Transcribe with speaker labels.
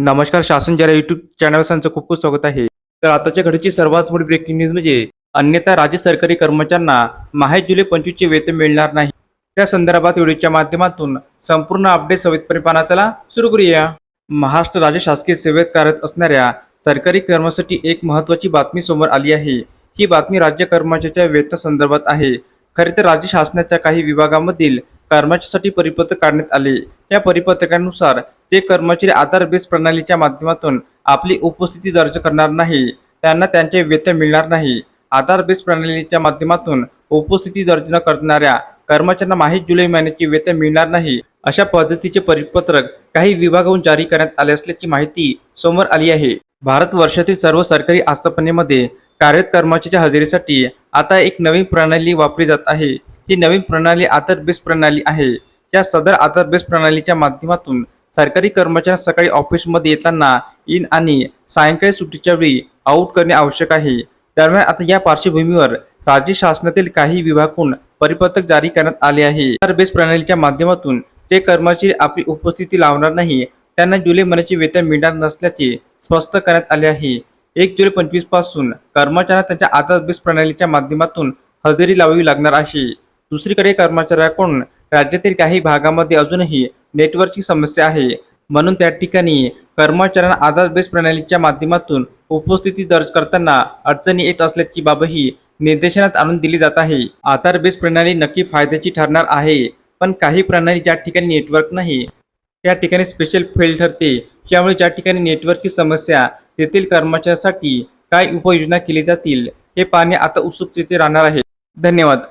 Speaker 1: नमस्कार शासन जरा युट्यूब चॅनल त्यांचं खूप खूप स्वागत आहे. तर आताच्या घडीची सर्वात मोठी ब्रेकिंग न्यूज म्हणजे अन्यथा राज्य सरकारी कर्मचाऱ्यांना माहे जुलै पंचवीसचे वेतन मिळणार नाही. त्या संदर्भात व्हिडिओच्या माध्यमातून संपूर्ण अपडेट सवितपणे पाहण्याला सुरू करूया. महाराष्ट्र राज्य शासकीय सेवेत कार्यरत असणाऱ्या सरकारी कर्मासाठी एक महत्त्वाची बातमी समोर आली आहे. ही बातमी राज्य कर्मचाऱ्याच्या वेतन संदर्भात आहे. खरे तर राज्य शासनाच्या काही विभागामधील कर्मचाऱ्यांसाठी परिपत्रक काढण्यात आले. या परिपत्रकानुसार ते कर्मचारी आधार बेस प्रणालीच्या माध्यमातून आपली उपस्थिती दर्ज करणार नाही त्यांना त्यांचे वेतन मिळणार नाही. आधार बेस प्रणालीच्या माध्यमातून उपस्थिती दर्ज न करणाऱ्या कर्मचाऱ्यांना माहीत जुलै महिन्याचे वेतन मिळणार नाही अशा पद्धतीचे परिपत्रक काही विभागाहून जारी करण्यात आले असल्याची माहिती समोर आली आहे. भारत वर्षातील सर्व सरकारी आस्थापनेमध्ये कार्यरत कर्मचाऱ्याच्या हजेरीसाठी आता एक नवीन प्रणाली वापरली जात आहे. ही नवीन प्रणाली आधार बेस प्रणाली आहे. या सदर आधार बेस प्रणालीच्या माध्यमातून सरकारी कर्मचाऱ्या सकाळी ऑफिसमध्ये येताना इन आणि सायंकाळी सुट्टीच्या वेळी आऊट करणे आवश्यक आहे. दरम्यान आता या पार्श्वभूमीवर राज्य शासनातील काही विभागून परिपत्रक जारी करण्यात आले आहे. तर बेस प्रणालीच्या माध्यमातून ते कर्मचारी आपली उपस्थिती लावणार नाही त्यांना जुलै महिन्याचे वेतन मिळणार नसल्याचे स्पष्ट करण्यात आले आहे. एक जुलै पंचवीसपासून कर्मचाऱ्यांना त्यांच्या आधार बेस प्रणालीच्या माध्यमातून हजेरी लावावी लागणार आहे. दुसरीकडे कर्मचाऱ्याकडून राज्यातील काही भागामध्ये अजूनही नेटवर्कची समस्या आहे. म्हणून त्या ठिकाणी कर्मचाऱ्यांना आधार बेस प्रणालीच्या माध्यमातून उपस्थिती दर्ज करताना अडचणी येत असल्याची बाबही निर्देशनात आणून दिली जात आहे. आधार बेस प्रणाली नक्की फायद्याची ठरणार आहे पण काही प्रणाली ज्या ठिकाणी नेटवर्क नाही त्या ठिकाणी स्पेशल फेल ठरते. त्यामुळे ज्या ठिकाणी नेटवर्कची समस्या तेथील कर्मचाऱ्यासाठी काय उपाययोजना केली जातील हे पाहणे आता उत्सुकतेचे राहणार आहे. धन्यवाद.